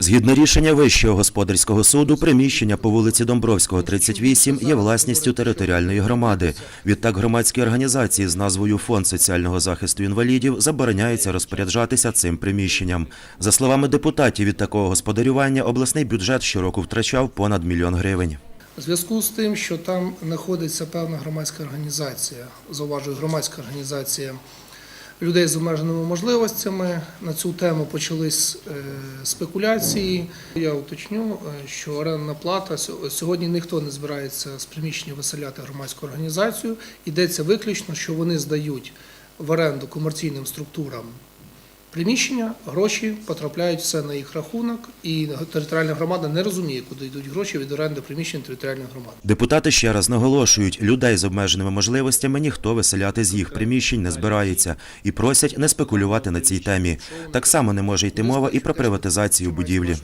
Згідно рішення Вищого господарського суду, приміщення по вулиці Домбровського, 38 є власністю територіальної громади. Відтак громадські організації з назвою Фонд соціального захисту інвалідів забороняється розпоряджатися цим приміщенням. За словами депутатів, від такого господарювання обласний бюджет щороку втрачав понад мільйон гривень. У зв'язку з тим, що там знаходиться певна громадська організація, зауважую, громадська організація людей з обмеженими можливостями, на цю тему почались е, спекуляції. Я уточню, е, що орендна плата сьо- сьогодні ніхто не збирається з приміщення виселяти громадську організацію. Йдеться виключно, що вони здають в оренду комерційним структурам приміщення, гроші потрапляють все на їх рахунок, і територіальна громада не розуміє, куди йдуть гроші від оренди приміщень територіальної громади. Депутати ще раз наголошують, людей з обмеженими можливостями ніхто виселяти з їх приміщень не збирається і просять не спекулювати на цій темі. Так само не може йти мова і про приватизацію будівлі.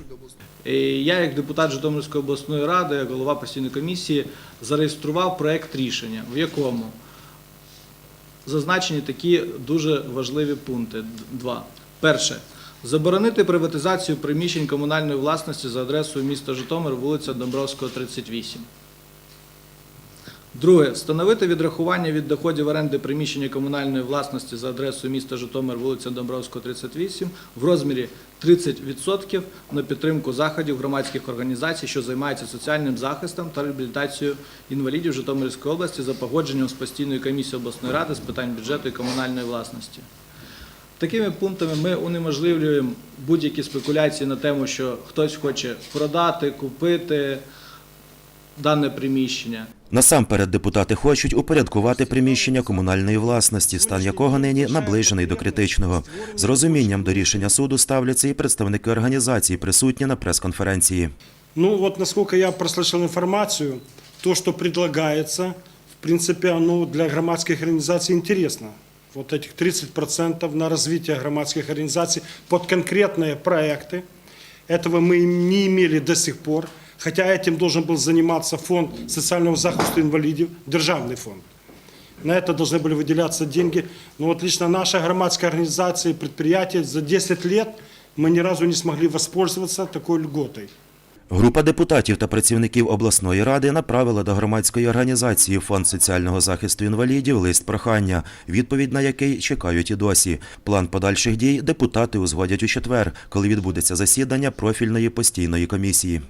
Я, як депутат Житомирської обласної ради, голова постійної комісії, зареєстрував проект рішення, в якому зазначені такі дуже важливі пункти. Два. Перше. Заборонити приватизацію приміщень комунальної власності за адресою міста Житомир, вулиця Домбровського, 38. Друге. Встановити відрахування від доходів оренди приміщення комунальної власності за адресою міста Житомир, вулиця Домбровського, 38 в розмірі 30% на підтримку заходів громадських організацій, що займаються соціальним захистом та реабілітацією інвалідів Житомирської області за погодженням з постійною комісією обласної ради з питань бюджету і комунальної власності. Такими пунктами ми унеможливлюємо будь-які спекуляції на тему, що хтось хоче продати, купити дане приміщення. Насамперед депутати хочуть упорядкувати приміщення комунальної власності, стан якого нині наближений до критичного. З розумінням до рішення суду ставляться і представники організацій, присутні на прес-конференції. Ну вот насколько я прослышал информацию, то, что предлагается, в принципе, оно для громадских организаций интересно. Вот этих 30% на развитие громадских организаций под конкретные проекты. Этого мы не имели до сих пор, хотя этим должен был заниматься фонд социального захиста инвалидов, державный фонд. На это должны были выделяться деньги. Но вот лично наша громадская организация и предприятие за 10 лет мы ни разу не смогли воспользоваться такой льготой. Група депутатів та працівників обласної ради направила до громадської організації Фонд соціального захисту інвалідів лист прохання, відповідь на який чекають і досі. План подальших дій депутати узгодять у четвер, коли відбудеться засідання профільної постійної комісії.